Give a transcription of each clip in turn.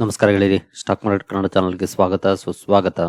ನಮಸ್ಕಾರ ಗೆಳೆಯರಿ stock market Kannada ಚಾನಲ್ಗೆ ಸ್ವಾಗತ, ಸುಸ್ವಾಗತ.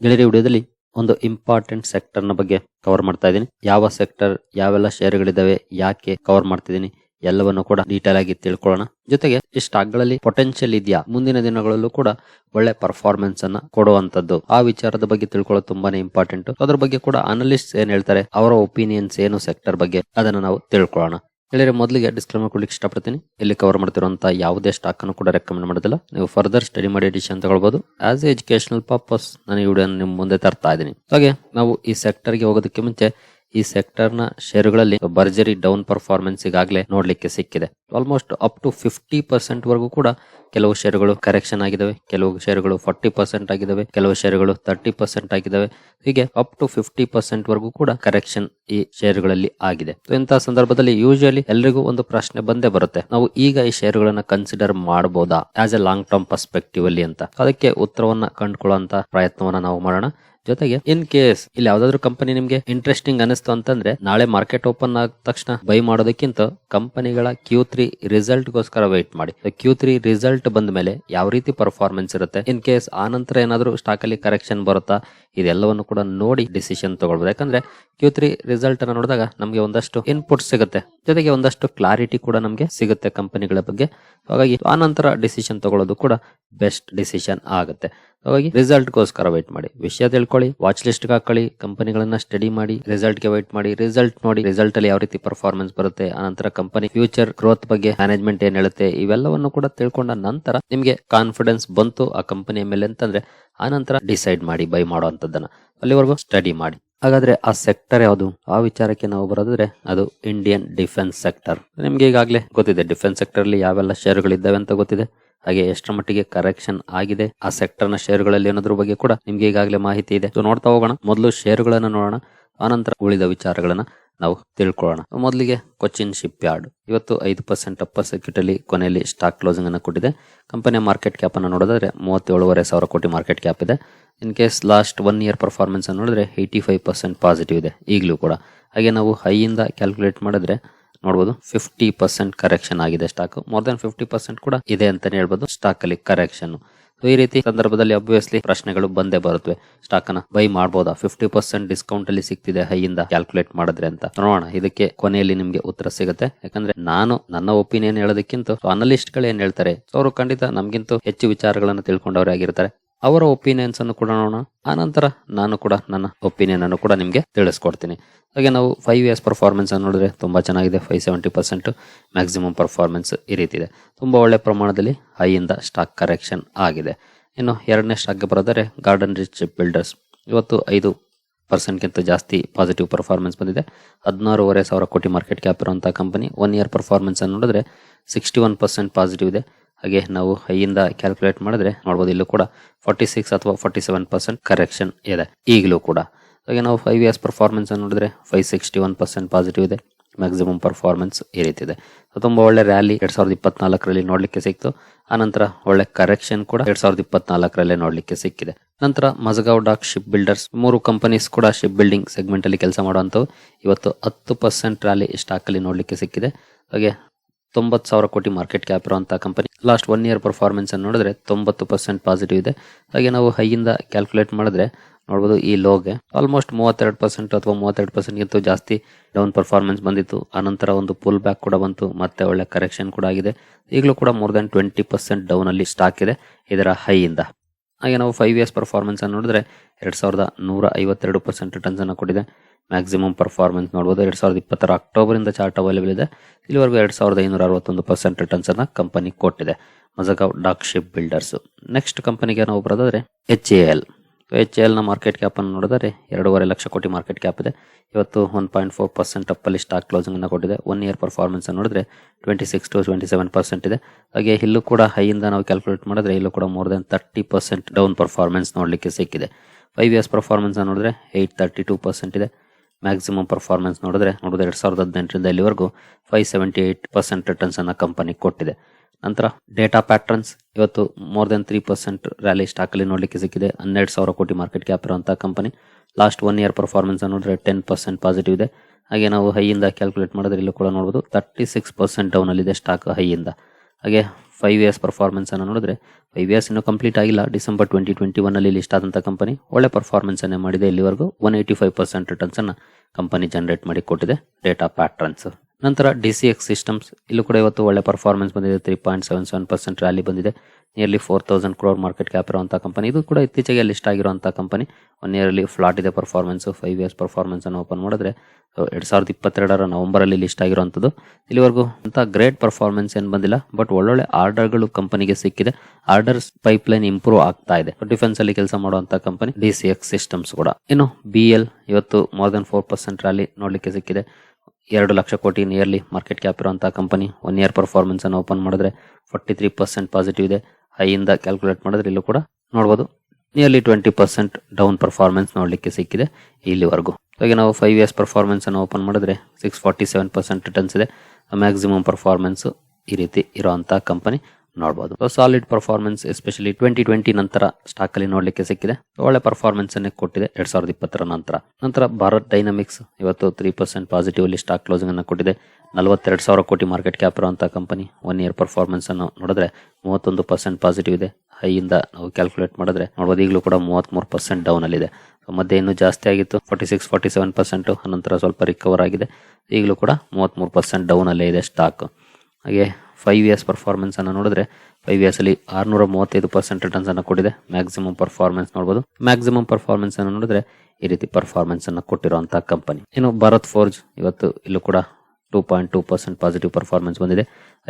ಗೆಳೆಯರಿ ವಿಡಿಯೋದಲ್ಲಿ ಒಂದು ಇಂಪಾರ್ಟೆಂಟ್ ಸೆಕ್ಟರ್ನ ಬಗ್ಗೆ ಕವರ್ ಮಾಡ್ತಾ ಇದ್ದೀನಿ. ಯಾವ ಸೆಕ್ಟರ್ ಯಾವೆಲ್ಲ ಶೇರ್ಗಳಿದ್ದಾವೆ ಯಾಕೆ ಕವರ್ ಮಾಡ್ತಿದ್ದೀನಿ ಎಲ್ಲವನ್ನು ಕೂಡ ಡೀಟೇಲ್ ಆಗಿ ತಿಳ್ಕೊಳ್ಳೋಣ. ಜೊತೆಗೆ ಈ ಸ್ಟಾಕ್ಗಳಲ್ಲಿ ಪೊಟೆನ್ಶಿಯಲ್ ಇದೆಯಾ, ಮುಂದಿನ ದಿನಗಳಲ್ಲೂ ಕೂಡ ಒಳ್ಳೆ ಪರ್ಫಾರ್ಮೆನ್ಸ್ ಅನ್ನ ಕೊಡುವಂತದ್ದು ಆ ವಿಚಾರದ ಬಗ್ಗೆ ತಿಳ್ಕೊಳ್ಳೋದು ತುಂಬಾನೇ ಇಂಪಾರ್ಟೆಂಟ್ ಅದ್ರ ಬಗ್ಗೆ ಕೂಡ ಅನಲಿಸ್ಟ್ ಏನ್ ಹೇಳ್ತಾರೆ, ಅವರ ಒಪಿನಿಯನ್ಸ್ ಏನು ಸೆಕ್ಟರ್ ಬಗ್ಗೆ, ಅದನ್ನ ನಾವು ತಿಳ್ಕೊಳ್ಳೋಣ. ಹೇಳಿದ್ರೆ ಮೊದಲಿಗೆ ಡಿಸ್ಕ್ಲೇಮರ್ ಕೊಡ್ಲಿಕ್ಕೆ ಇಷ್ಟಪಡ್ತೀನಿ. ಇಲ್ಲಿ ಕವರ್ ಮಾಡ್ತಿರುವಂಥ ಯಾವುದೇ ಸ್ಟಾಕ್ ಅನ್ನು ಕೂಡ ರೆಕಮೆಂಡ್ ಮಾಡೋದಿಲ್ಲ. ನೀವು ಫರ್ದರ್ ಸ್ಟಡಿ ಮಾಡಿ ಎಡಿಷನ್ ತಗೊಳ್ಬಹುದು ಆಸ್ ಎ ಎಜುಕೇಶನಲ್ ಪರ್ಪಸ್ ನಾನು ಈ ವಿಡಿಯೋ ನಿಮ್ಮ ಮುಂದೆ ತರ್ತಾ ಇದ್ದೀನಿ. ಹಾಗೆ ನಾವು ಈ ಸೆಕ್ಟರ್ಗೆ ಹೋಗೋದಕ್ಕೆ ಮುಂಚೆ ಈ ಸೆಕ್ಟರ್ನ ಷೇರುಗಳಲ್ಲಿ ಭರ್ಜರಿ ಡೌನ್ ಪರ್ಫಾರ್ಮೆನ್ಸ್ ಈಗಾಗಲೇ ನೋಡ್ಲಿಕ್ಕೆ ಸಿಕ್ಕಿದೆ. Almost up to fifty percent ವರೆಗೂ ಕೂಡ ಕೆಲವು ಷೇರುಗಳು ಕರೆಕ್ಷನ್ ಆಗಿದಾವೆ, ಕೆಲವು ಷೇರುಗಳು ಫಾರ್ಟಿ ಪರ್ಸೆಂಟ್ ಆಗಿದಾವೆ, ಕೆಲವು ಶೇರುಗಳು ತರ್ಟಿ ಪರ್ಸೆಂಟ್ ಆಗಿದಾವೆ. ಹೀಗೆ ಅಪ್ ಟು ಫಿಫ್ಟಿ ಪರ್ಸೆಂಟ್ ವರೆಗೂ ಕೂಡ ಕರೆಕ್ಷನ್ ಈ ಷೇರುಗಳಲ್ಲಿ ಆಗಿದೆ. ಇಂತಹ ಸಂದರ್ಭದಲ್ಲಿ ಯೂಶಲಿ ಎಲ್ರಿಗೂ ಒಂದು ಪ್ರಶ್ನೆ ಬಂದೇ ಬರುತ್ತೆ. ನಾವು ಈಗ ಈ ಷೇರುಗಳನ್ನ ಕನ್ಸಿಡರ್ ಮಾಡಬಹುದಾ as a long term perspective ಅಲ್ಲಿ ಅಂತ. ಅದಕ್ಕೆ ಉತ್ತರವನ್ನ ಕಂಡುಕೊಳ್ಳುವಂತ ಪ್ರಯತ್ನವನ್ನ ನಾವು ಮಾಡೋಣ. ಜೊತೆಗೆ ಇನ್ ಕೇಸ್ ಇಲ್ಲಿ ಯಾವ್ದಾದ್ರು ಕಂಪನಿ ನಿಮ್ಗೆ ಇಂಟ್ರೆಸ್ಟಿಂಗ್ ಅನಿಸ್ತು ಅಂತಂದ್ರೆ, ನಾಳೆ ಮಾರ್ಕೆಟ್ ಓಪನ್ ಆದ ತಕ್ಷಣ ಬೈ ಮಾಡೋದಕ್ಕಿಂತ ಕಂಪನಿಗಳ ಕ್ಯೂ ತ್ರೀ ರಿಸಲ್ಟ್ ಗೋಸ್ಕರ ವೈಟ್ ಮಾಡಿ. ಕ್ಯೂ ತ್ರೀ ರಿಸಲ್ಟ್ ಬಂದ ಮೇಲೆ ಯಾವ ರೀತಿ ಪರ್ಫಾರ್ಮೆನ್ಸ್ ಇರುತ್ತೆ? ಇನ್ ಕೇಸ್ ಆ ನಂತರ ಏನಾದ್ರು ಸ್ಟಾಕ್ ಅಲ್ಲಿ ಕರೆಕ್ಷನ್ ಬರುತ್ತಾ? ಇದೆಲ್ಲವನ್ನು ಕೂಡ ನೋಡಿ ಡಿಸಿಷನ್ ತಗೊಳ್ಬೋದು. ಯಾಕಂದ್ರೆ ಕ್ಯೂ ತ್ರೀ ರಿಸಲ್ಟ್ ಅನ್ನ ನೋಡಿದಾಗ ನಮಗೆ ಒಂದಷ್ಟು ಇನ್ಪುಟ್ ಸಿಗುತ್ತೆ. ಜೊತೆಗೆ ಒಂದಷ್ಟು ಕ್ಲಾರಿಟಿ ಕೂಡ ನಮಗೆ ಸಿಗುತ್ತೆ ಕಂಪನಿಗಳ ಬಗ್ಗೆ. ಹಾಗಾಗಿ ಆ ನಂತರ ಡಿಸಿಷನ್ ತಗೊಳ್ಳೋದು ಕೂಡ ಬೆಸ್ಟ್ ಡಿಸಿಷನ್ ಆಗುತ್ತೆ. ಹಾಗಾಗಿ ರಿಸಲ್ಟ್ ಗೋಸ್ಕರ ವೇಟ್ ಮಾಡಿ. ವಿಷಯ ತಿಳ್ಕೊಳ್ಳಿ ವಾಚ್ ಲಿಸ್ಟ್ ಹಾಕೊಳ್ಳಿ ಕಂಪನಿಗಳನ್ನ ಸ್ಟಡಿ ಮಾಡಿ ರಿಸಲ್ಟ್ಗೆ ವೇಟ್ ಮಾಡಿ ರಿಸಲ್ಟ್ ನೋಡಿ ರಿಸಲ್ಟ್ ಅಲ್ಲಿ ಯಾವ ರೀತಿ ಪರ್ಫಾರ್ಮೆನ್ಸ್ ಬರುತ್ತೆ ಆನಂತರ ಕಂಪನಿ ಫ್ಯೂಚರ್ ಗ್ರೋತ್ ಬಗ್ಗೆ ಮ್ಯಾನೇಜ್ಮೆಂಟ್ ಏನ್ ಹೇಳುತ್ತೆ, ಇವೆಲ್ಲವನ್ನು ಕೂಡ ತಿಳ್ಕೊಂಡ ನಂತರ ನಿಮ್ಗೆ ಕಾನ್ಫಿಡೆನ್ಸ್ ಬಂತು ಆ ಕಂಪನಿಯ ಮೇಲೆ ಅಂತಂದ್ರೆ ಆ ನಂತರ ಡಿಸೈಡ್ ಮಾಡಿ ಬೈ ಮಾಡುವಂತದ್ದನ್ನ ಅಲ್ಲಿವರೆಗೂ ಸ್ಟಡಿ ಮಾಡಿ. ಹಾಗಾದ್ರೆ ಆ ಸೆಕ್ಟರ್ ಯಾವುದು? ಆ ವಿಚಾರಕ್ಕೆ ನಾವು ಬರೋದಾದ್ರೆ ಅದು ಇಂಡಿಯನ್ ಡಿಫೆನ್ಸ್ ಸೆಕ್ಟರ್ ನಿಮ್ಗೆ ಈಗಾಗಲೇ ಗೊತ್ತಿದೆ ಡಿಫೆನ್ಸ್ ಸೆಕ್ಟರ್ ಅಲ್ಲಿ ಯಾವೆಲ್ಲ ಷೇರುಗಳಿದ್ದಾವೆ ಅಂತ ಗೊತ್ತಿದೆ. ಹಾಗೆ ಎಷ್ಟರ ಮಟ್ಟಿಗೆ ಕರೆಕ್ಷನ್ ಆಗಿದೆ, ಆ ಸೆಕ್ಟರ್ನ ಷೇರುಗಳಲ್ಲಿ ಅನ್ನೋದ್ರ ಬಗ್ಗೆ ಕೂಡ ನಿಮ್ಗೆ ಈಗಾಗಲೇ ಮಾಹಿತಿ ಇದೆ. ನೋಡ್ತಾ ಹೋಗೋಣ, ಮೊದಲು ಶೇರ್ಗಳನ್ನ ನೋಡೋಣ, ಆನಂತರ ಉಳಿದ ವಿಚಾರಗಳನ್ನ ನಾವು ತಿಳ್ಕೊಳ್ಳೋಣ. ಮೊದಲಿಗೆ ಕೊಚ್ಚಿನ್ ಶಿಪ್ ಯಾರ್ಡ್ ಇವತ್ತು ಐದು ಪರ್ಸೆಂಟ್ ಅಪ್ಪರ್ ಸರ್ಕ್ಯೂಟ್ ಕೊನೆಯಲ್ಲಿ ಸ್ಟಾಕ್ ಕ್ಲೋಸಿಂಗ್ ಅನ್ನು ಕೊಟ್ಟಿದೆ. ಕಂಪನಿಯ ಮಾರ್ಕೆಟ್ ಕ್ಯಾಪ್ ಅನ್ನು ನೋಡಿದ್ರೆ ಮೂವತ್ತೇಳುವರೆ ಸಾವಿರ ಕೋಟಿ ಮಾರ್ಕೆಟ್ ಕ್ಯಾಪ್ ಇದೆ. In case last one year performance ಅನ್ನು ನೋಡಿದ್ರೆ ಏಯ್ಟಿ ಫೈವ್ ಪರ್ಸೆಂಟ್ ಪಾಸಿಟಿವ್ ಇದೆ, ಈಗಲೂ ಕೂಡ. ಹಾಗೆ ನಾವು ಹೈಯಿಂದ ಕ್ಯಾಲ್ಕುಲೇಟ್ ಮಾಡಿದ್ರೆ ನೋಡ್ಬೋದು ಫಿಫ್ಟಿ ಪರ್ಸೆಂಟ್ ಕರೆಕ್ಷನ್ ಆಗಿದೆ stock more than fifty percent ಕೂಡ ಇದೆ ಅಂತಾನೆ ಹೇಳ್ಬೋದು ಸ್ಟಾಕ್ ಅಲ್ಲಿ ಕರೆಕ್ಷನ್ ಈ ರೀತಿ ಸಂದರ್ಭದಲ್ಲಿ ಅಬ್ವಿಯಸ್ಲಿ ಪ್ರಶ್ನೆಗಳು ಬಂದೇ ಬರುತ್ತವೆ ಸ್ಟಾಕ್ ಅನ್ನ ಬೈ ಮಾಡಬಹುದಾ ಫಿಫ್ಟಿ ಪರ್ಸೆಂಟ್ ಡಿಸ್ಕೌಂಟ್ ಅಲ್ಲಿ ಸಿಗ್ತಿದೆ ಹೈಯಿಂದ ಕ್ಯಾಲ್ಕುಲೇಟ್ ಮಾಡಿದ್ರೆ ಅಂತ. ನೋಡೋಣ, ಇದಕ್ಕೆ ಕೊನೆಯಲ್ಲಿ ನಿಮ್ಗೆ ಉತ್ತರ ಸಿಗುತ್ತೆ. ಯಾಕಂದ್ರೆ ನಾನು ನನ್ನ ಒಪಿನಿಯನ್ ಹೇಳೋದಕ್ಕಿಂತ ಅನಲಿಸ್ಟ್ಗಳು ಏನ್ ಹೇಳ್ತಾರೆ? ಅವರು ಖಂಡಿತ ನಮ್ಗಿಂತ ಹೆಚ್ಚು ವಿಚಾರಗಳನ್ನು ತಿಳ್ಕೊಂಡವರೇ ಆಗಿರ್ತಾರೆ. ಅವರ ಒಪಿನಿಯನ್ಸ್ ಅನ್ನು ಕೂಡ ನೋಡೋಣ. ಆನಂತರ ನಾನು ಕೂಡ ನನ್ನ ಒಪಿನಿಯನ್ ಅನ್ನು ಕೂಡ ನಿಮಗೆ ತಿಳಿಸ್ಕೊಡ್ತೀನಿ. ಹಾಗೆ ನಾವು ಫೈವ್ ಇಯರ್ಸ್ ಪರ್ಫಾರ್ಮೆನ್ಸ್ ಅನ್ನು ನೋಡಿದ್ರೆ ತುಂಬ ಚೆನ್ನಾಗಿದೆ. Five seventy percent maximum performance ಈ ರೀತಿ ಇದೆ ತುಂಬ ಒಳ್ಳೆ ಪ್ರಮಾಣದಲ್ಲಿ ಹೈಯಿಂದ ಸ್ಟಾಕ್ ಕರೆಕ್ಷನ್ ಆಗಿದೆ. ಇನ್ನು ಎರಡನೇ ಸ್ಟಾಕ್ಗೆ ಬರೋದಾದ್ರೆ ಗಾರ್ಡನ್ ರಿಚ್ ಬಿಲ್ಡರ್ಸ್ ಇವತ್ತು ಐದು ಪರ್ಸೆಂಟ್ಗಿಂತ ಜಾಸ್ತಿ ಪಾಸಿಟಿವ್ ಪರ್ಫಾರ್ಮೆನ್ಸ್ ಬಂದಿದೆ. ಹದಿನಾರೂವರೆ ಸಾವಿರ ಕೋಟಿ ಮಾರ್ಕೆಟ್ ಕ್ಯಾಪ್ ಇರುವಂಥ ಕಂಪನಿ ಒನ್ ಇಯರ್ ಪರ್ಫಾರ್ಮೆನ್ಸ್ ಅನ್ನು ನೋಡಿದ್ರೆ ಸಿಕ್ಸ್ಟಿ ಒನ್ ಪರ್ಸೆಂಟ್ ಪಾಸಿಟಿವ್ ಇದೆ. ಹಾಗೆ ನಾವು ಹೈಯಿಂದ ಕ್ಯಾಲ್ಕುಲೇಟ್ ಮಾಡಿದ್ರೆ ನೋಡ್ಬೋದು ಇಲ್ಲೂ ಕೂಡ ಫಾರ್ಟಿ ಸಿಕ್ಸ್ ಅಥವಾ ಫಾರ್ಟಿ ಸೆವೆನ್ ಪರ್ಸೆಂಟ್ ಕರೆಕ್ಷನ್ ಇದೆ, ಈಗಲೂ ಕೂಡ. ಹಾಗೆ ನಾವು ಫೈವ್ ಇಯರ್ಸ್ ಪರ್ಫಾರ್ಮೆನ್ಸ್ ನೋಡಿದ್ರೆ five sixty one percent positive ಇದೆ ಮ್ಯಾಕ್ಸಿಮಮ್ ಪರ್ಫಾರ್ಮೆನ್ಸ್ ಈ ರೀತಿ ಇದೆ. ತುಂಬ ಒಳ್ಳೆ ರ್ಯಾಲಿ ಎರಡು ಸಾವಿರದ ಇಪ್ಪತ್ನಾಲ್ಕರಲ್ಲಿ ನೋಡಲಿಕ್ಕೆ ಸಿಕ್ತು. ಆನಂತರ ಒಳ್ಳೆ ಕರೆಕ್ಷನ್ ಕೂಡ ಎರಡು ಸಾವಿರದ ಇಪ್ಪತ್ನಾಲ್ಕರಲ್ಲೇ ನೋಡಲಿಕ್ಕೆ ಸಿಕ್ಕಿದೆ. ನಂತರ ಮಜಗಾವ್ ಡಾಕ್ ಶಿಪ್ ಬಿಲ್ಡರ್ಸ್ ಮೂರು ಕಂಪನೀಸ್ ಕೂಡ ಶಿಪ್ ಬಿಲ್ಡಿಂಗ್ ಸೆಗ್ಮೆಂಟ್ ಅಲ್ಲಿ ಕೆಲಸ ಮಾಡುವಂಥವು ಇವತ್ತು ಹತ್ತು ಪರ್ಸೆಂಟ್ ರ್ಯಾಲಿ ಸ್ಟಾಕ್ ಅಲ್ಲಿ ನೋಡ್ಲಿಕ್ಕೆ ಸಿಕ್ಕಿದೆ. ಹಾಗೆ ತೊಂಬತ್ತು ಸಾವಿರ ಕೋಟಿ ಮಾರ್ಕೆಟ್ ಕ್ಯಾಪ್ ಇರುವಂತಹ company last one year performance ಅನ್ನು ನೋಡಿದ್ರೆ ತೊಂಬತ್ತು ಪರ್ಸೆಂಟ್ ಪಾಸಿಟಿವ್ ಇದೆ. ಹಾಗೆ ನಾವು ಹೈಯಿಂದ ಕ್ಯಾಲ್ಕುಲೇಟ್ ಮಾಡಿದ್ರೆ ನೋಡ್ಬೋದು ಈ ಲೋಗೆ ಆಲ್ಮೋಸ್ಟ್ ಮೂವತ್ತೆರಡು ಪರ್ಸೆಂಟ್ ಅಥವಾ ಮೂವತ್ತೆರಡು ಪರ್ಸೆಂಟ್ಗಿಂತ ಜಾಸ್ತಿ ಡೌನ್ ಪರ್ಫಾರ್ಮೆನ್ಸ್ ಬಂದಿತ್ತು. ಆನಂತರ ಒಂದು ಪುಲ್ ಬ್ಯಾಕ್ ಕೂಡ ಬಂತು. ಮತ್ತೆ ಒಳ್ಳೆ ಕರೆಕ್ಷನ್ ಕೂಡ ಆಗಿದೆ. ಈಗಲೂ ಕೂಡ more than twenty percent down ಅಲ್ಲಿ ಸ್ಟಾಕ್ ಇದೆ ಇದರ ಹೈಯಿಂದ ಹಾಗೆ ನಾವು ಫೈವ್ ಇಯರ್ಸ್ ಪರ್ಫಾರ್ಮೆನ್ಸ್ ಅನ್ನು ನೋಡಿದ್ರೆ ಎರಡು ಸಾವಿರದ ನೂರ ಐವತ್ತೆರಡು ಪರ್ಸೆಂಟ್ ರಿಟರ್ನ್ಸ್ ಅನ್ನು ಕೊಟ್ಟಿದೆ. ಮ್ಯಾಕ್ಸಿಮಮ್ ಪರ್ಫಾರ್ಮೆನ್ಸ್ ನೋಡ್ಬೋದು ಎರಡು ಸಾವಿರದ ಇಪ್ಪತ್ತರ ಅಕ್ಟೋಬರ್ ಇಂದ ಚಾರ್ಟ್ ಅವೈಲೇಬಲ್ ಇದೆ. ಇಲ್ಲಿವರೆಗೂ ಎರಡು ಸಾವಿರದ ಐನೂರ ಅರವತ್ತೊಂದು ಪರ್ಸೆಂಟ್ ರಿಟರ್ನ್ಸ್ ಅನ್ನ ಕಂಪನಿ ಕೊಟ್ಟಿದೆ. Majhgaon dock ship builders next ಕಂಪನಿಗೆ ನಾವು ಬರೋದಾದ್ರೆ ಎಚ್ ಎ ಎಲ್ ಎಚ್ ಎಲ್ನ ಮಾರ್ಕೆಟ್ ಕ್ಯಾಪ್ ಅನ್ನು ನೋಡಿದರೆ ಎರಡೂವರೆ ಲಕ್ಷ ಕೋಟಿ ಮಾರ್ಕೆಟ್ ಕ್ಯಾಪ್ ಇದೆ. ಇವತ್ತು ಒನ್ ಪಾಯಿಂಟ್ ಫೋರ್ ಪರ್ಸೆಂಟ್ ಅಪ್ಪಲ್ಲಿ ಸ್ಟಾಕ್ ಕ್ಲೋಸಿಂಗ್ ಅನ್ನು ಕೊಟ್ಟಿದೆ. ಒನ್ ಇಯರ್ ಪರ್ಫಾರ್ಮೆನ್ಸ್ ನೋಡಿದ್ರೆ twenty six to twenty seven percent ಇದೆ. ಹಾಗೆ ಇಲ್ಲೂ ಕೂಡ ಹೈಯಿಂದ ನಾವು ಕ್ಯಾಲ್ಕುಲೇಟ್ ಮಾಡಿದ್ರೆ ಇಲ್ಲೂ ಕೂಡ more than thirty percent down performance ನೋಡಲಿಕ್ಕೆ ಸಿಕ್ಕಿದೆ. ಫೈವ್ ಇಯರ್ಸ್ ಪರ್ಫಾರ್ಮೆನ್ಸ್ ನೋಡಿದ್ರೆ ಏಯ್ಟ್ ತರ್ಟಿ ಟೂ ಪರ್ಸೆಂಟ್ ಇದೆ. ಮ್ಯಾಕ್ಸಿಮಮ್ ಪರ್ಫಾರ್ಮೆನ್ಸ್ ನೋಡಿದ್ರೆ ನೋಡಿದ್ರೆ ಎರಡು ಸಾವಿರದ ಹದಿನೆಂಟರಿಂದ ಇಲ್ಲಿವರೆಗೂ five seventy eight percent returns ಅನ್ನ ಕಂಪನಿ ಕೊಟ್ಟಿದೆ. ನಂತರ ಡೇಟಾ ಪ್ಯಾಟ್ರನ್ಸ್ ಇವತ್ತು more than three percent rally ಸ್ಟಾಕಲ್ಲಿ ನೋಡ್ಲಿಕ್ಕೆ ಸಿಕ್ಕಿದೆ. ಹನ್ನೆರಡು ಸಾವಿರ ಕೋಟಿ ಮಾರ್ಕೆಟ್ ಕ್ಯಾಪ್ ಇರುವಂತಹ company last one year performance ನೋಡಿದ್ರೆ ಟೆನ್ ಪರ್ಸೆಂಟ್ ಪಾಸಿಟಿವ್ ಇದೆ. ಹಾಗೆ ನಾವು ಹೈಯಿಂದ ಕ್ಯಾಲ್ಕುಲೇಟ್ ಮಾಡಿದ್ರೆ ಇಲ್ಲೂ ಕೂಡ ನೋಡಬಹುದು ತರ್ಟಿ ಸಿಕ್ಸ್ ಪರ್ಸೆಂಟ್ ಡೌನಲ್ಲಿದೆ ಸ್ಟಾಕ್ ಹೈಯಿಂದ ಹಾಗೆ ಫೈವ್ ಇಯರ್ಸ್ ಪರ್ಫಾರ್ಮೆನ್ಸ್ ಅನ್ನು ನೋಡಿದ್ರೆ ಫೈವ್ ಇಯರ್ಸ್ ಇನ್ನೂ ಕಂಪ್ಲೀಟ್ ಆಗಿಲ್ಲ. ಡಿಸೆಂಬರ್ ಟ್ವೆಂಟಿ ಟ್ವೆಂಟಿ ಒನ್ ಅಲ್ಲಿ ಲಿಸ್ಟ್ ಆದಂಥ ಕಂಪನಿ ಒಳ್ಳೆ ಪರ್ಫಾರ್ಮೆನ್ಸನ್ನೇ ಮಾಡಿದೆ ಇಲ್ಲಿವರೆಗೂ. One eighty five percent returns ಅನ್ನ ಕಂಪನಿ ಜನರೇಟ್ ಮಾಡಿ ಕೊಟ್ಟಿದೆ. ಡೇಟಾ ಪ್ಯಾಟ್ರನ್ಸ್ ನಂತರ ಡಿ ಸಿ ಎಕ್ಸ್ ಸಿಸ್ಟಮ್ಸ್ ಇಲ್ಲೂ ಕೂಡ ಇವತ್ತು ಒಳ್ಳೆ ಪರ್ಫಾರ್ಮೆನ್ಸ್ ಬಂದಿದೆ. Three point seven seven percent rally ಬಂದಿದೆ. Nearly four thousand crore market cap ಇರುವಂಥ ಕಂಪನಿ ಇದು ಕೂಡ ಇತ್ತೀಚೆಗೆ ಲಿಸ್ಟ್ ಆಗಿರುವಂಥ ಕಂಪನಿ ಒನ್ ಇಯರ್ಲಿ ಫ್ಲಾಟ್ ಇದೆ ಪರ್ಫಾರ್ಮೆನ್ಸ್ ಫೈವ್ ಇಯರ್ಸ್ ಪರ್ಫಾರ್ಮೆನ್ಸನ್ನು ಓಪನ್ ಮಾಡಿದ್ರೆ ಎರಡು ಸಾವಿರದ ಇಪ್ಪತ್ತೆರಡರ ನವಂಬರಲ್ಲಿ ಲಿಸ್ಟ್ ಆಗಿರುವಂಥದ್ದು ಇಲ್ಲಿವರೆಗೂ ಅಂತ ಗ್ರೇಟ್ ಪರ್ಫಾರ್ಮೆನ್ಸ್ ಏನು ಬಂದಿಲ್ಲ ಬಟ್ ಒಳ್ಳೊಳ್ಳೆ ಆರ್ಡರ್ಗಳು ಕಂಪನಿಗೆ ಸಿಕ್ಕಿದೆ. ಆರ್ಡರ್ಸ್ ಪೈಪ್ ಲೈನ್ ಇಂಪ್ರೂವ್ ಆಗ್ತಾ ಇದೆ. ಡಿಫೆನ್ಸ್ ಅಲ್ಲಿ ಕೆಲಸ ಮಾಡುವಂತ company D C X systems ಕೂಡ. ಇನ್ನು ಬಿ ಎಲ್ ಇವತ್ತು more than four percent rally ನೋಡಲಿಕ್ಕೆ ಸಿಕ್ಕಿದೆ. ಎರಡು ಲಕ್ಷ ಕೋಟಿ ನಿಯರ್ಲಿ ಮಾರ್ಕೆಟ್ ಕ್ಯಾಪ್ ಇರುವಂಥ ಕಂಪನಿ ಒನ್ ಇಯರ್ ಪರ್ಫಾರ್ಮೆನ್ಸ್ ಅನ್ನು ಓಪನ್ ಮಾಡಿದ್ರೆ ಫಾರ್ಟಿ ತ್ರೀ ಪರ್ಸೆಂಟ್ ಪಾಸಿಟಿವ್ ಇದೆ ಹೈಯಿಂದ ಕ್ಯಾಲ್ಕುಲೇಟ್ ಮಾಡಿದ್ರೆ ಇಲ್ಲೂ ಕೂಡ ನೋಡಬಹುದು nearly twenty percent down performance ನೋಡಲಿಕ್ಕೆ ಸಿಕ್ಕಿದೆ ಇಲ್ಲಿವರೆಗೂ. ಹಾಗೆ ನಾವು ಫೈವ್ ಇಯರ್ಸ್ ಪರ್ಫಾರ್ಮೆನ್ಸ್ ಅನ್ನು ಓಪನ್ ಮಾಡಿದ್ರೆ six forty seven percent returns ಇದೆ ಮ್ಯಾಕ್ಸಿಮಮ್ ಪರ್ಫಾರ್ಮೆನ್ಸ್ ಈ ರೀತಿ ಇರುವಂತಹ ಕಂಪನಿ ನೋಡಬಹುದು solid performance especially twenty twenty ನಂತರ ಸ್ಟಾಕ್ ಅಲ್ಲಿ ನೋಡ್ಲಿಕ್ಕೆ ಸಿಕ್ಕಿದೆ. ಒಳ್ಳೆ ಪರ್ಫಾರ್ಮೆನ್ಸ್ ಅನ್ನೇ ಕೊಟ್ಟಿದೆ ಎರಡ್ ಸಾವಿರದ ಇಪ್ಪತ್ತರ ನಂತರ. ನಂತರ ಭಾರತ್ ಡೈನಾಮಿಕ್ಸ್ ಇವತ್ತು ತ್ರೀ ಪರ್ಸೆಂಟ್ ಪಾಸಿಟಿವ್ ಅಲ್ಲಿ ಸ್ಟಾಕ್ ಕ್ಲೋಸಿಂಗ್ ಅನ್ನು ಕೊಟ್ಟಿದೆ. ನಲವತ್ತೆರಡು ಸಾವಿರ ಕೋಟಿ ಮಾರ್ಕೆಟ್ ಕ್ಯಾಪ್ ಇರುವಂತಹ ಕಂಪನಿ ಒನ್ ಇಯರ್ ಪರ್ಫಾರ್ಮೆನ್ಸ್ ಅನ್ನು ನೋಡಿದ್ರೆ ಮೂವತ್ತೊಂದು ಪರ್ಸೆಂಟ್ ಪಾಸಿಟಿವ್ ಇದೆ. ಹೈಯಿಂದ ನಾವು ಕ್ಯಾಲ್ಕುಲೇಟ್ ಮಾಡಿದ್ರೆ ನೋಡಬಹುದು ಈಗಲೂ ಕೂಡ ಮೂವತ್ಮೂರು ಪರ್ಸೆಂಟ್ ಡೌನ್ ಅಲ್ಲಿದೆ. ಮಧ್ಯೆ ಇನ್ನೂ ಜಾಸ್ತಿ ಆಗಿತ್ತು. Forty six forty seven percent ನಂತರ ಸ್ವಲ್ಪ ರಿಕವರ್ ಆಗಿದೆ. ಈಗಲೂ ಕೂಡ ಮೂವತ್ಮೂರು ಪರ್ಸೆಂಟ್ ಡೌನ್ ಅಲ್ಲೇ ಇದೆ ಸ್ಟಾಕ್ ಹಾಗೆ ಫೈವ್ ಇಯರ್ಸ್ ಪರ್ಫಾರ್ಮೆನ್ಸ್ ಅನ್ನು ನೋಡಿದ್ರೆ ಫೈವ್ ಇಯರ್ಸ್ ಅಲ್ಲಿ ಆರ್ನೂರ ಮೂವತ್ತೈದು ಪರ್ಸೆಂಟ್ ರಿಟರ್ನ್ಸ್ ಅನ್ನು ಕೊಟ್ಟಿದೆ. ಮ್ಯಾಕ್ಸಿಮಮ್ ಪರ್ಫಾರ್ಮೆನ್ಸ್ ನೋಡಬಹುದು ಮ್ಯಾಕ್ಸಿಮಮ್ ಪರ್ಫಾರ್ಮೆನ್ಸ್ ಅನ್ನು ನೋಡಿದ್ರೆ ಈ ರೀತಿ ಪರ್ಫಾರ್ಮೆನ್ಸ್ ಅನ್ನು ಕೊಟ್ಟಿರುವಂತಹ ಕಂಪನಿ ಇನ್ನು ಭಾರತ್ ಫೋರ್ಜ್ ಇವತ್ತು ಇಲ್ಲೂ ಕೂಡ two point two percent positive performance ಬಂದಿದೆ.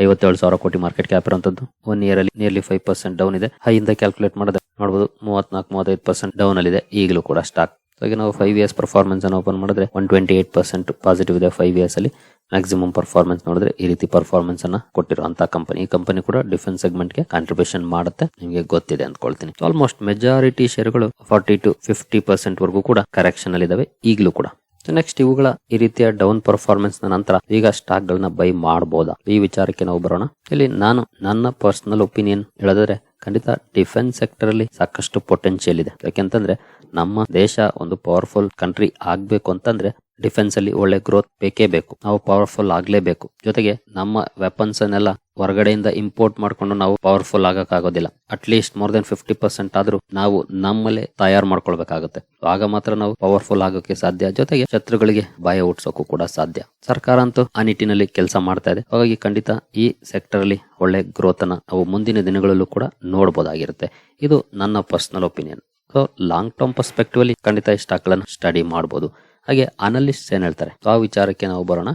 ಐವತ್ತೇಳು ಸಾವಿರ ಕೋಟಿ ಮಾರ್ಕೆಟ್ ಕ್ಯಾಪ್ ಇರುವಂತದ್ದು. ಒನ್ ಇಯರ್ ಅಲ್ಲಿ ನಿಯರ್ಲಿ ಫೈವ್ ಪರ್ಸೆಂಟ್ ಡೌನ್ ಇದೆ ಹೈಯಿಂದ ಕ್ಯಾಲ್ಕುಲೇಟ್ ಮಾಡಿದ್ರೆ ನೋಡಬಹುದು ಮೂವತ್ನಾಲ್ಕು, ಮೂವತ್ತೈದು ಪರ್ಸೆಂಟ್ ಡೌನ್ ಅಲ್ಲಿ ಇದೆ ಈಗಲೂ ಕೂಡ ಸ್ಟಾಕ್ ಹಾಗೆ ನಾವು ಫೈವ್ ಇಯರ್ಸ್ ಪರ್ಫಾರ್ಮೆನ್ಸ್ ಅನ್ನು ಓಪನ್ ಮಾಡಿದ್ರೆ one twenty eight percent positive ಇದೆ ಫೈವ್ ಇಯರ್ಸ್ ಅಲ್ಲಿ. ಮ್ಯಾಕ್ಸಿಮಮ್ ಪರ್ಫಾರ್ಮೆನ್ಸ್ ನೋಡಿದ್ರೆ ಈ ರೀತಿ ಪರ್ಫಾರ್ಮೆನ್ಸ್ ಅನ್ನ ಕೊಟ್ಟಿರುವಂತಹ ಕಂಪನಿ ಈ ಕಂಪನಿ ಕೂಡ ಡಿಫೆನ್ಸ್ ಸೆಗ್ಮೆಂಟ್ಗೆ ಕಾಂಟ್ರಿಬ್ಯೂಷನ್ ಮಾಡುತ್ತೆ. ನಿಮಗೆ ಗೊತ್ತಿದೆ ಅಂದ್ಕೊಳ್ತೀನಿ. ಆಲ್ಮೋಸ್ಟ್ ಮೆಜಾರಿಟಿ ಶೇರ್ಗಳು ಫಾರ್ಟಿ ಟು ಫಿಫ್ಟಿ ಪರ್ಸೆಂಟ್ ವರೆಗೂ ಕೂಡ ಕರೆಕ್ಷನ್ ಅಲ್ಲಿ ಇದಾವೆ ಈಗಲೂ ಕೂಡ. ನೆಕ್ಸ್ಟ್ ಇವುಗಳ ಈ ರೀತಿಯ ಡೌನ್ ಪರ್ಫಾರ್ಮೆನ್ಸ್ ನಂತರ ಈಗ ಸ್ಟಾಕ್ ಗಳನ್ನ ಬೈ ಮಾಡಬಹುದಾ ಈ ವಿಚಾರಕ್ಕೆ ನಾವು ಬರೋಣ. ಇಲ್ಲಿ ನಾನು ನನ್ನ ಪರ್ಸನಲ್ ಒಪಿನಿಯನ್ ಹೇಳಿದ್ರೆ ಖಂಡಿತ ಡಿಫೆನ್ಸ್ ಸೆಕ್ಟರ್ ಅಲ್ಲಿ ಸಾಕಷ್ಟು ಪೊಟೆನ್ಶಿಯಲ್ ಇದೆ. ಯಾಕೆಂತಂದ್ರೆ ನಮ್ಮ ದೇಶ ಒಂದು ಪವರ್ಫುಲ್ ಕಂಟ್ರಿ ಆಗ್ಬೇಕು ಅಂತಂದ್ರೆ ಡಿಫೆನ್ಸ್ ಅಲ್ಲಿ ಒಳ್ಳೆ ಗ್ರೋತ್ ಬೇಕೇ ಬೇಕು. ನಾವು ಪವರ್ಫುಲ್ ಆಗ್ಲೇಬೇಕು. ಜೊತೆಗೆ ನಮ್ಮ ವೆಪನ್ಸ್ ಅನ್ನೆಲ್ಲ ಹೊರಗಡೆಯಿಂದ ಇಂಪೋರ್ಟ್ ಮಾಡ್ಕೊಂಡು ನಾವು powerful ಆಗಕ್ಕಾಗೋದಿಲ್ಲ. At least more than fifty percent ಆದ್ರೂ ನಾವು ನಮ್ಮಲ್ಲೇ ತಯಾರು ಮಾಡ್ಕೊಳ್ಬೇಕಾಗುತ್ತೆ. ಆಗ ಮಾತ್ರ ನಾವು ಪವರ್ಫುಲ್ ಆಗೋಕೆ ಸಾಧ್ಯ. ಜೊತೆಗೆ ಶತ್ರುಗಳಿಗೆ ಭಯ ಹುಟ್ಟಿಸೋಕು ಕೂಡ ಸಾಧ್ಯ. ಸರ್ಕಾರ ಅಂತೂ ಆ ನಿಟ್ಟಿನಲ್ಲಿ ಕೆಲಸ ಮಾಡ್ತಾ ಇದೆ. ಹಾಗಾಗಿ ಖಂಡಿತ ಈ ಸೆಕ್ಟರ್ ಅಲ್ಲಿ ಒಳ್ಳೆ ಗ್ರೋತ್ ಅನ್ನ ನಾವು ಮುಂದಿನ ದಿನಗಳಲ್ಲೂ ಕೂಡ ನೋಡಬಹುದಾಗಿರುತ್ತೆ ಇದು ನನ್ನ personal opinion so long term perspective ಅಲ್ಲಿ ಖಂಡಿತ ಈ ಸ್ಟಾಕ್ ಗಳನ್ನ ಸ್ಟಡಿ ಮಾಡಬಹುದು ಹಾಗೆ ಅನಲಿಸ್ಟ್ ಏನ್ ಹೇಳ್ತಾರೆ? ಆ ವಿಚಾರಕ್ಕೆ ನಾವು ಬರೋಣ.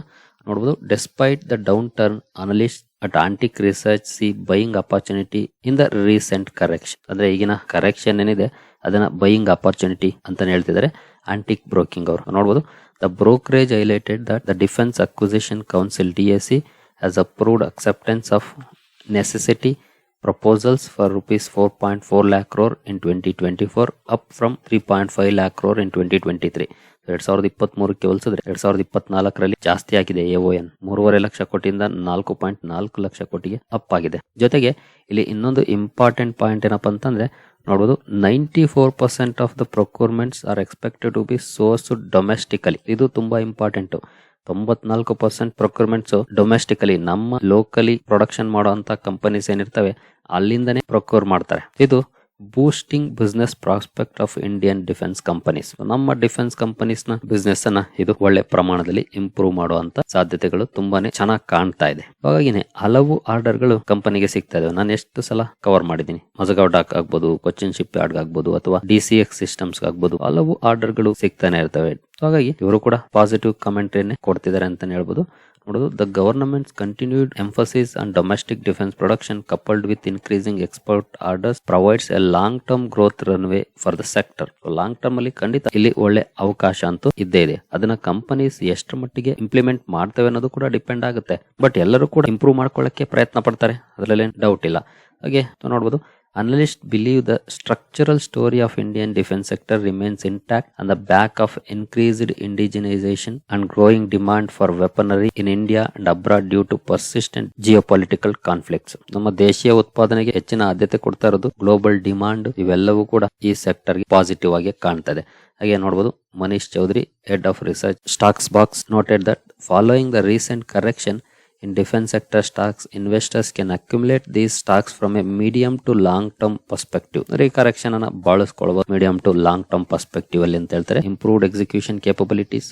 ನೋಡಬಹುದು despite the downturn analyst at antique research see buying opportunity in the recent correction ಅಂದ್ರೆ ಈಗಿನ ಕರೆಕ್ಷನ್ ಏನಿದೆ, ಅದನ್ನ ಬೈಯಿಂಗ್ ಅಪರ್ಚುನಿಟಿ ಅಂತ ಹೇಳ್ತಿದ್ದಾರೆ. ಆಂಟಿಕ್ ಬ್ರೋಕಿಂಗ್ ಅವರು. ನೋಡಬಹುದು the brokerage highlighted that the defence acquisition council D S C has approved acceptance of necessity proposals for rupees 4.4 lakh crore in 2024 up from 3.5 lakh crore in 2023 ಎರಡ್ ಸಾವಿರದ ಇಪ್ಪತ್ತ್ ಮೂರಕ್ಕೆ ಹೋಲಿಸಿದ್ರೆ ಎರಡ್ ಸಾವಿರದ ಇಪ್ಪತ್ನಾಲ್ಕರಲ್ಲಿ ಜಾಸ್ತಿ ಆಗಿದೆ ಎನ್ ಮೂರುವರೆ ಲಕ್ಷ ಕೋಟಿಯಿಂದ ನಾಲ್ಕು ಪಾಯಿಂಟ್ ನಾಲ್ಕು ಲಕ್ಷ ಕೋಟಿಗೆ ಅಪ್ ಆಗಿದೆ. ಜೊತೆಗೆ ಇಲ್ಲಿ ಇನ್ನೊಂದು ಇಂಪಾರ್ಟೆಂಟ್ ಪಾಯಿಂಟ್ ಏನಪ್ಪಾ ಅಂತಂದ್ರೆ ನೋಡಬಹುದು ninety four percent of the procurements are expected to be source domestically ಇದು ತುಂಬಾ ಇಂಪಾರ್ಟೆಂಟ್ ತೊಂಬತ್ನಾಲ್ಕು ಪರ್ಸೆಂಟ್ ಪ್ರೊಕ್ಯೂರ್ಮೆಂಟ್ಸ್ ಡೊಮೆಸ್ಟಿಕಲಿ ನಮ್ಮ ಲೋಕಲಿ ಪ್ರೊಡಕ್ಷನ್ ಮಾಡುವಂತ ಕಂಪನೀಸ್ ಏನಿರ್ತವೆ, ಅಲ್ಲಿಂದನೇ ಪ್ರೊಕ್ಯೂರ್ ಮಾಡ್ತಾರೆ. ಇದು boosting business prospect of Indian defence companies ನಮ್ಮ ಡಿಫೆನ್ಸ್ ಕಂಪನೀಸ್ನ ಬಿಸ್ನೆಸ್ ಅನ್ನ ಇದು ಒಳ್ಳೆ ಪ್ರಮಾಣದಲ್ಲಿ ಇಂಪ್ರೂವ್ ಮಾಡುವಂತ ಸಾಧ್ಯತೆಗಳು ತುಂಬಾನೇ ಚೆನ್ನಾಗಿ ಕಾಣ್ತಾ ಇದೆ. ಹಾಗಾಗಿನೇ ಹಲವು ಆರ್ಡರ್ಗಳು ಕಂಪನಿಗೆ ಸಿಗ್ತಾ ಇದಾವೆ. ನಾನು ಎಷ್ಟು ಸಲ ಕವರ್ ಮಾಡಿದೀನಿ ಮಜಗಾವ್ ಡಾಕ್ ಆಗ್ಬೋದು, ಕೊಚ್ಚಿನ್ ಶಿಪ್ ಯಾರ್ಡ್ ಆಗ್ಬೋದು, ಅಥವಾ ಡಿ ಸಿ ಎಕ್ಸ್ ಸಿಸ್ಟಮ್ಸ್ ಆಗ್ಬೋದು, ಹಲವು ಆರ್ಡರ್ಗಳು ಸಿಗ್ತಾನೆ ಇರ್ತವೆ. ಹಾಗಾಗಿ ಇವರು ಕೂಡ ಪಾಸಿಟಿವ್ ಕಮೆಂಟ್ರಿಯನ್ನೇ ಕೊಡ್ತಿದ್ದಾರೆ ಅಂತಾನೆ ಹೇಳ್ಬೋದು. ನೋಡೋದು the government's continued emphasis on domestic defence production coupled with increasing export orders provides a long term growth runway for the sector long term ಅಲ್ಲಿ ಖಂಡಿತ ಇಲ್ಲಿ ಒಳ್ಳೆ ಅವಕಾಶ ಅಂತೂ ಇದ್ದೇ ಇದೆ. ಅದನ್ನ ಕಂಪನೀಸ್ ಎಷ್ಟರ ಮಟ್ಟಿಗೆ ಇಂಪ್ಲಿಮೆಂಟ್ ಮಾಡ್ತವೆ ಅನ್ನೋದು ಕೂಡ ಡಿಪೆಂಡ್ ಆಗುತ್ತೆ. ಬಟ್ ಎಲ್ಲರೂ ಕೂಡ ಇಂಪ್ರೂವ್ ಮಾಡ್ಕೊಳ್ಳಕ್ಕೆ ಪ್ರಯತ್ನ ಪಡ್ತಾರೆ. ಅದರಲ್ಲಿ ಡೌಟ್ ಇಲ್ಲ. ಹಾಗೆ ನೋಡಬಹುದು Analysts believe the structural story of Indian defense sector remains intact on the back of increased indigenization and growing demand for weaponry in India and abroad due to persistent geopolitical conflicts. ನಮ್ಮ ದೇಶೀಯ ಉತ್ಪಾದನೆಗೆ ಹೆಚ್ಚಿನ ಆದ್ಯತೆ ಕೊಡ್ತಾ ಇರೋದು global demand ಇವೆಲ್ಲವೂ ಕೂಡ ಈ ಸೆಕ್ಟರ್ ಪಾಸಿಟಿವ್ ಆಗಿ ಕಾಣ್ತದೆ ಹಾಗೆ ನೋಡಬಹುದು Manish Chaudhary head of research stocks box noted that following the recent correction In defense sector stocks, investors can accumulate these stocks from a medium to term perspective. ಅಂದ್ರೆ ಈ correction ಅನ್ನ ಬಳಸ್ಕೊಳ್ಬಹುದು medium to long term perspective ಅಲ್ಲಿ ಅಂತ ಹೇಳ್ತಾರೆ improved execution capabilities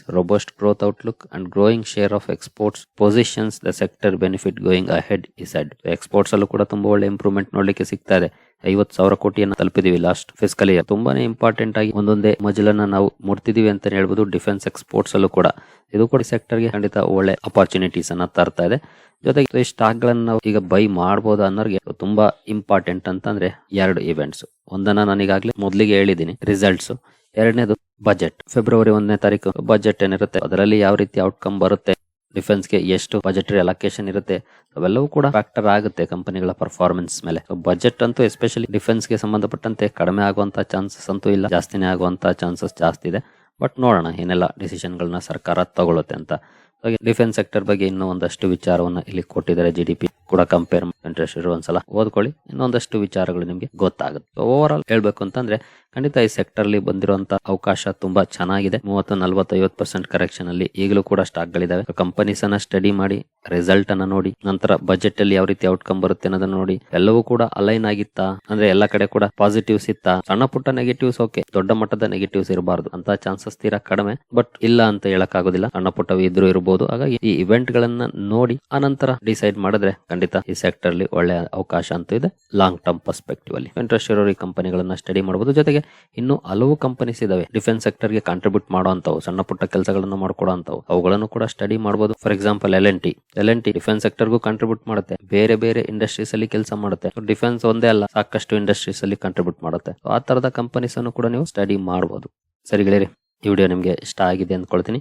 growth outlook and growing share of exports positions the sector benefit going ahead is said exports ಅಲ್ಲೂ ಕೂಡ ತುಂಬಾ ಒಳ್ಳೆ ಇಂಪ್ರೂವ್ಮೆಂಟ್ ನೋಡ್ಲಿಕ್ಕೆ ಸಿಗ್ತಾ ಇದೆ ಐವತ್ತು ಸಾವಿರ ಕೋಟಿಯನ್ನು ತಲುಪಿದೀವಿ ಲಾಸ್ಟ್ ಫಿಸ್ಕಲ್ ಇಯರ್ ತುಂಬಾನೇ ಇಂಪಾರ್ಟೆಂಟ್ ಆಗಿ ಒಂದೊಂದೇ ಮಜಲನ್ನ ನಾವು ಮುಟ್ತಿದೀವಿ ಅಂತ ಹೇಳ್ಬೋದು. ಡಿಫೆನ್ಸ್ ಎಕ್ಸ್ಪೋರ್ಟ್ಸ್ ಅಲ್ಲೂ ಕೂಡ. ಇದು ಕೂಡ ಸೆಕ್ಟರ್ಗೆ ಖಂಡಿತ ಒಳ್ಳೆ ಅಪಾರ್ಚುನಿಟೀಸ್ ಅನ್ನ ತರ್ತಾ ಇದೆ. ಜೊತೆಗೆ ಈ ಸ್ಟಾಕ್ ಗಳನ್ನ ನಾವು ಈಗ ಬೈ ಮಾಡಬಹುದು ಅನ್ನೋರಿಗೆ ತುಂಬಾ ಇಂಪಾರ್ಟೆಂಟ್ ಅಂತಂದ್ರೆ ಎರಡು ಇವೆಂಟ್ಸ್ ಒಂದನ್ನ ನಾನು ಈಗಾಗಲೇ ಮೊದಲಿಗೆ ಹೇಳಿದ್ದೀನಿ ರಿಸಲ್ಟ್ಸ್ ಎರಡನೇದು ಬಜೆಟ್ ಫೆಬ್ರವರಿ ಒಂದನೇ ತಾರೀಕು ಬಜೆಟ್ ಏನಿರುತ್ತೆ, ಅದರಲ್ಲಿ ಯಾವ ರೀತಿ ಔಟ್ಕಮ್ ಬರುತ್ತೆ? ಡಿಫೆನ್ಸ್ಗೆ ಎಷ್ಟು ಬಜೆಟರಿ ಅಲೋಕೇಶನ್ ಇರುತ್ತೆ, ಅವೆಲ್ಲವೂ ಕೂಡ ಫ್ಯಾಕ್ಟರ್ ಆಗುತ್ತೆ ಕಂಪನಿಗಳ ಪರ್ಫಾರ್ಮೆನ್ಸ್ ಮೇಲೆ. ಬಜೆಟ್ ಅಂತೂ ಎಸ್ಪೆಷಲಿ ಡಿಫೆನ್ಸ್ಗೆ ಸಂಬಂಧಪಟ್ಟಂತೆ ಕಡಿಮೆ ಆಗುವಂತ ಚಾನ್ಸಸ್ ಅಂತೂ ಇಲ್ಲ, ಜಾಸ್ತಿನೇ ಆಗುವಂತ ಚಾನ್ಸಸ್ ಜಾಸ್ತಿ ಇದೆ. ಬಟ್ ನೋಡೋಣ, ಏನೆಲ್ಲ ಡಿಸಿಷನ್ಗಳನ್ನ ಸರ್ಕಾರ ತಗೊಳುತ್ತೆ ಅಂತ. ಹಾಗೆ ಡಿಫೆನ್ಸ್ ಸೆಕ್ಟರ್ ಬಗ್ಗೆ ಇನ್ನೂ ಒಂದಷ್ಟು ವಿಚಾರವನ್ನ ಇಲ್ಲಿ ಕೊಟ್ಟಿದ್ದಾರೆ ಜಿ ಡಿ ಪಿ ಕೂಡ ಕಂಪೇರ್ ಇಂಟ್ರೆಸ್ಟ್ ಒಂದ್ಸಲ. ಓದ್ಕೊಳ್ಳಿ. ಇನ್ನೊಂದಷ್ಟು ವಿಚಾರಗಳು ನಿಮಗೆ ಗೊತ್ತಾಗುತ್ತೆ. ಓವರ್ ಆಲ್ ಹೇಳ್ಬೇಕು ಅಂತಂದ್ರೆ, ಖಂಡಿತ ಈ ಸೆಕ್ಟರ್ ಅಲ್ಲಿ ಬಂದಿರುವಂತ ಅವಕಾಶ ತುಂಬಾ ಚೆನ್ನಾಗಿದೆ. ಮೂವತ್ತು, ನಲ್ವತ್ತು, ಐವತ್ತು ಪರ್ಸೆಂಟ್ ಕರೆಕ್ಷನ್ ಅಲ್ಲಿ ಈಗಲೂ ಕೂಡ ಸ್ಟಾಕ್ ಗಳಿದಾವೆ. ಕಂಪನೀಸ್ ಅನ್ನ ಸ್ಟಡಿ ಮಾಡಿ ರಿಸಲ್ಟ್ ಅನ್ನ ನೋಡಿ, ನಂತರ ಬಜೆಟ್ ಅಲ್ಲಿ ಯಾವ ರೀತಿ ಔಟ್ಕಮ್ ಬರುತ್ತೆ ಅನ್ನೋದನ್ನ ನೋಡಿ, ಎಲ್ಲವೂ ಕೂಡ ಅಲೈನ್ ಆಗಿತ್ತಾ? ಅಂದ್ರೆ ಎಲ್ಲಾ ಕಡೆ ಕೂಡ ಪಾಸಿಟಿವ್ಸ್ ಇತ್ತಾ? ಸಣ್ಣ ಪುಟ್ಟ ನೆಗೆಟಿವ್ಸ್ ಓಕೆ ದೊಡ್ಡ ಮಟ್ಟದ ನೆಗೆಟಿವ್ಸ್ ಇರಬಾರ್ದು. ಅಂತ ಚಾನ್ಸಸ್ ತೀರಾ ಕಡಿಮೆ. ಬಟ್ ಇಲ್ಲ ಅಂತ ಹೇಳಕ್ ಆಗೋದಿಲ್ಲ ಸಣ್ಣ ಪುಟ್ಟವು ಇದ್ರೂ ಇರಬಹುದು ಹಾಗಾಗಿ ಈ ಇವೆಂಟ್ ಗಳನ್ನ ನೋಡಿ ಅನಂತರ ಡಿಸೈಡ್ ಮಾಡಿದ್ರೆ ಖಂಡಿತ ಈ ಸೆಕ್ಟರ್ ಅಲ್ಲಿ ಒಳ್ಳೆ ಅವಕಾಶ ಅಂತೂ ಇದೆ. ಲಾಂಗ್ ಟರ್ಮ್ ಪರ್ಸ್ಪೆಕ್ಟಿವ್ ಅಲ್ಲಿ. ಇಂಟ್ರೆಸ್ಟ್ ಇರೋ ಈ ಕಂಪನಿಗಳನ್ನ ಸ್ಟಡಿ ಮಾಡಬಹುದು ಜೊತೆಗೆ ಇನ್ನು ಹಲವು ಕಂಪನೀಸ್ ಇದಾವೆ. ಡಿಫೆನ್ಸ್ ಸೆಕ್ಟರ್ಗೆ ಕಾಂಟ್ರಿಬ್ಯೂಟ್ ಮಾಡುವಂತವು ಸಣ್ಣ ಪುಟ್ಟ ಕೆಲಸಗಳನ್ನು ಮಾಡ್ಕೊಡುವಂತವು ಅವುಗಳನ್ನು ಕೂಡ ಸ್ಟಡಿ ಮಾಡಬಹುದು for example L N T L N T defence sector ಗೂ ಕಾಂಟ್ರಿಬ್ಯೂಟ್ ಮಾಡುತ್ತೆ. ಬೇರೆ ಬೇರೆ ಇಂಡಸ್ಟ್ರೀಸ್ ಅಲ್ಲಿ ಕೆಲಸ ಮಾಡುತ್ತೆ. ಡಿಫೆನ್ಸ್ ಒಂದೇ ಅಲ್ಲ, ಸಾಕಷ್ಟು ಇಂಡಸ್ಟ್ರೀಸ್ ಅಲ್ಲಿ ಕಾಂಟ್ರಿಬ್ಯೂಟ್ ಮಾಡುತ್ತೆ. ಆ ತರದ ಕಂಪನೀಸ್ ಅನ್ನು ಕೂಡ ನೀವು ಸ್ಟಡಿ ಮಾಡಬಹುದು ಸರಿ ಗೆಳೆಯರಿ, ಈ ವಿಡಿಯೋ ನಿಮಗೆ ಇಷ್ಟ ಆಗಿದೆ ಅಂದ್ಕೊಳ್ತೀನಿ.